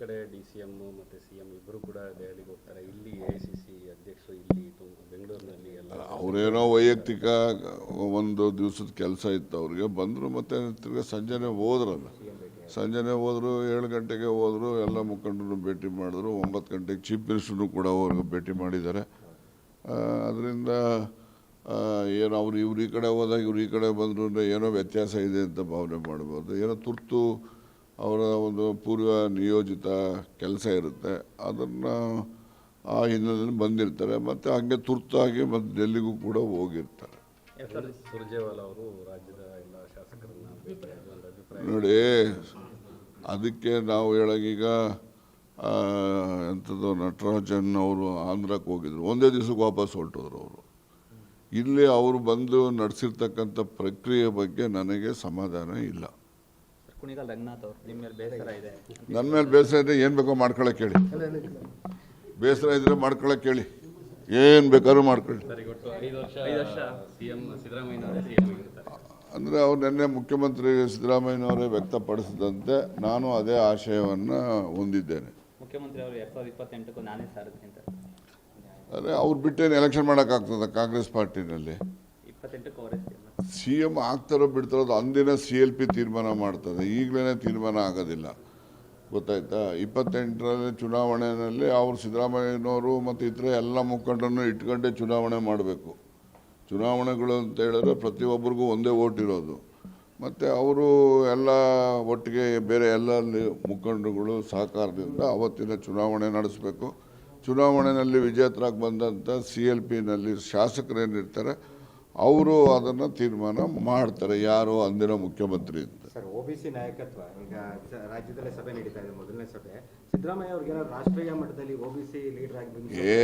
ಕಡೆ D C M ಮತ್ತು C M ಇಬ್ಬರು ಕೂಡ ದೆಹಲಿಗೆ ಹೋಗ್ತಾರೆ. ಇಲ್ಲಿ ಎ ಸಿ ಸಿ ಅಧ್ಯಕ್ಷರು ಇಲ್ಲಿ ಬೆಂಗಳೂರಿನಲ್ಲಿ ಎಲ್ಲ. ಅವರೇನೋ ವೈಯಕ್ತಿಕ ಒಂದು ದಿವಸದ ಕೆಲಸ ಇತ್ತು ಅವ್ರಿಗೆ. ಬಂದರು ಮತ್ತೆ ತಿರ್ಗಿ ಸಂಜೆನೆ ಹೋದ್ರಲ್ಲ. ಸಂಜೆನೆ ಹೋದ್ರು ಏಳು ಗಂಟೆಗೆ ಹೋದ್ರು ಎಲ್ಲ ಮುಖಂಡರು ಭೇಟಿ ಮಾಡಿದ್ರು. ಒಂಬತ್ತು ಗಂಟೆಗೆ ಚೀಫ್ ಮಿನಿಸ್ಟರ್ನು ಕೂಡ ಅವ್ರಿಗೆ ಭೇಟಿ ಮಾಡಿದ್ದಾರೆ. ಅದರಿಂದ ಏನು ಅವ್ರು ಇವ್ರು ಈ ಕಡೆ ಹೋದಾಗ ಇವ್ರು ಈ ಕಡೆ ಬಂದರು ಅಂದ್ರೆ ಏನೋ ವ್ಯತ್ಯಾಸ ಇದೆ ಅಂತ ಭಾವನೆ ಮಾಡ್ಬೋದು. ಏನೋ ತುರ್ತು ಅವರ ಒಂದು ಪೂರ್ವ ನಿಯೋಜಿತ ಕೆಲಸ ಇರುತ್ತೆ. ಅದನ್ನು ಆ ಹಿನ್ನೆಲೆಯಲ್ಲಿ ಬಂದಿರ್ತಾರೆ. ಮತ್ತು ಹಾಗೆ ತುರ್ತಾಗಿ ಮತ್ತು ಡೆಲ್ಲಿಗೂ ಕೂಡ ಹೋಗಿರ್ತಾರೆ. ನೋಡಿ ಅದಕ್ಕೆ ನಾವು ಹೇಳಾಗೀಗ ಎಂಥದ್ದು ನಟರಾಜನ್ ಅವರು ಆಂಧ್ರಕ್ಕೆ ಹೋಗಿದ್ರು. ಒಂದೇ ದಿವಸಕ್ಕೆ ವಾಪಸ್ ಹೊರಟೋದ್ರು ಅವರು. ಇಲ್ಲಿ ಅವರು ಬಂದು ನಡೆಸಿರ್ತಕ್ಕಂಥ ಪ್ರಕ್ರಿಯೆ ಬಗ್ಗೆ ನನಗೆ ಸಮಾಧಾನ ಇಲ್ಲ. ರಂಗನಾಥ್ ಅವರು ನಿಮ್ಮ ಮೇಲೆ ಬೇಸರ ಇದೆ ನನ್ನ ಮೇಲೆ ಬೇಸರ ಇದ್ದರೆ ಏನು ಬೇಕೋ ಮಾಡ್ಕೊಳಕ್ಕೆ ಹೇಳಿ ಬೇಸರ ಇದ್ರೆ ಮಾಡ್ಕೊಳಕ್ಕೆ ಹೇಳಿ ಏನು ಬೇಕಾದ್ರೂ ಮಾಡ್ಕೊಳ್ಳಿ. ಅಂದರೆ ಅವ್ರು ನಿನ್ನೆ ಮುಖ್ಯಮಂತ್ರಿ ಸಿದ್ದರಾಮಯ್ಯನವರೇ ವ್ಯಕ್ತಪಡಿಸಿದಂತೆ ನಾನು ಅದೇ ಆಶಯವನ್ನು ಹೊಂದಿದ್ದೇನೆ. ಮುಖ್ಯಮಂತ್ರಿ ಅವರು ಬಿಟ್ಟೇನು ಎಲೆಕ್ಷನ್ ಮಾಡೋಕ್ಕಾಗ್ತದೆ ಕಾಂಗ್ರೆಸ್ ಪಾರ್ಟಿನಲ್ಲಿ. ಸಿ ಎಂ ಆಗ್ತಾರೋ ಬಿಡ್ತಾರೋ ಅದು ಅಂದಿನ ಸಿ ಎಲ್ ಪಿ ತೀರ್ಮಾನ ಮಾಡ್ತದೆ. ಈಗಲೇ ತೀರ್ಮಾನ ಆಗೋದಿಲ್ಲ. ಗೊತ್ತಾಯ್ತಾ? ಇಪ್ಪತ್ತೆಂಟರಲ್ಲಿ ಚುನಾವಣೆಯಲ್ಲಿ ಅವರು ಸಿದ್ದರಾಮಯ್ಯನವರು ಮತ್ತು ಇತರ ಎಲ್ಲ ಮುಖಂಡರನ್ನು ಇಟ್ಕೊಂಡೇ ಚುನಾವಣೆ ಮಾಡಬೇಕು. ಚುನಾವಣೆಗಳು ಅಂತ ಹೇಳಿದ್ರೆ ಪ್ರತಿಯೊಬ್ಬರಿಗೂ ಒಂದೇ ಓಟ್ ಇರೋದು. ಮತ್ತು ಅವರು ಎಲ್ಲ ಒಟ್ಟಿಗೆ ಬೇರೆ ಎಲ್ಲ ಮುಖಂಡರುಗಳು ಸಹಕಾರದಿಂದ ಅವತ್ತಿನ ಚುನಾವಣೆ ನಡೆಸಬೇಕು. ಚುನಾವಣೆಯಲ್ಲಿ ವಿಜೇತರಾಗಿ ಬಂದಂಥ ಸಿ ಎಲ್ ಪಿನಲ್ಲಿ ಶಾಸಕರೇನಿರ್ತಾರೆ? ಅವರು ಅದನ್ನು ತೀರ್ಮಾನ ಮಾಡ್ತಾರೆ ಯಾರು ಅಂದಿನ ಮುಖ್ಯಮಂತ್ರಿ ಅಂತ. ಸರ್ ಒಬಿಸಿ ನಾಯಕತ್ವ ಈಗ ರಾಜ್ಯದಲ್ಲೇ ಸಭೆ ನಡೀತಾ ಇದೆ ಮೊದಲನೇ ಸಭೆ. ಸಿದ್ದರಾಮಯ್ಯ ಅವ್ರಿಗೆ ರಾಷ್ಟ್ರೀಯ ಮಟ್ಟದಲ್ಲಿ ಓಬಿಸಿ ಲೀಡರ್ ಆಗಿ ಏ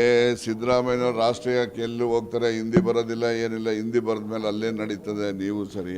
ಸಿದ್ದರಾಮಯ್ಯ ರಾಷ್ಟ್ರೀಯಕ್ಕೆ ಎಲ್ಲಿ ಹೋಗ್ತಾರೆ? ಹಿಂದಿ ಬರೋದಿಲ್ಲ ಏನಿಲ್ಲ. ಹಿಂದಿ ಬರೆದ ಮೇಲೆ ಅಲ್ಲೇ ನಡೀತದೆ ನೀವು ಸರಿ